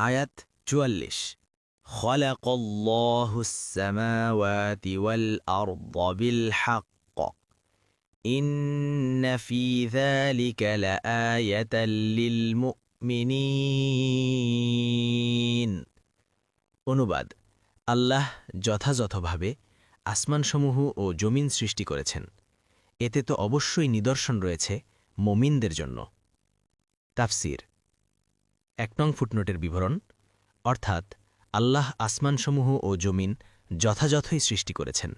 আয়াত চুয়াল্লিশ خلق الله السماوات والأرض بالحق إن في ذلك لآية للمؤمنين অনুবাদ আল্লাহ যথাযথভাবে আসমানসমূহ ও জমিন সৃষ্টি করেছেন এতে তো অবশ্যই নিদর্শন রয়েছে মমিনদের জন্য তাফসির এক নং ফুটনোটের বিবরণ, অর্থাৎ আল্লাহ আসমানসমূহ ও জমিন যথাযথই সৃষ্টি করেছেন।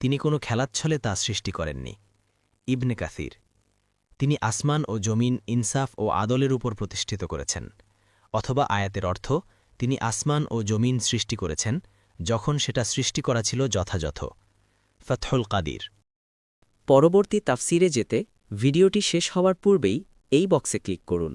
তিনি কোনো খেলাচ্ছলে তা সৃষ্টি করেননি। ইবনে কাসির, তিনি আসমান ও জমিন ইনসাফ ও আদলের উপর প্রতিষ্ঠিত করেছেন, অথবা আয়াতের অর্থ, তিনি আসমান ও জমিন সৃষ্টি করেছেন যখন সেটা সৃষ্টি করা ছিল যথাযথ। ফথুল কাদির। পরবর্তী তাফসিরে যেতে ভিডিওটি শেষ হওয়ার পূর্বেই এই বক্সে ক্লিক করুন।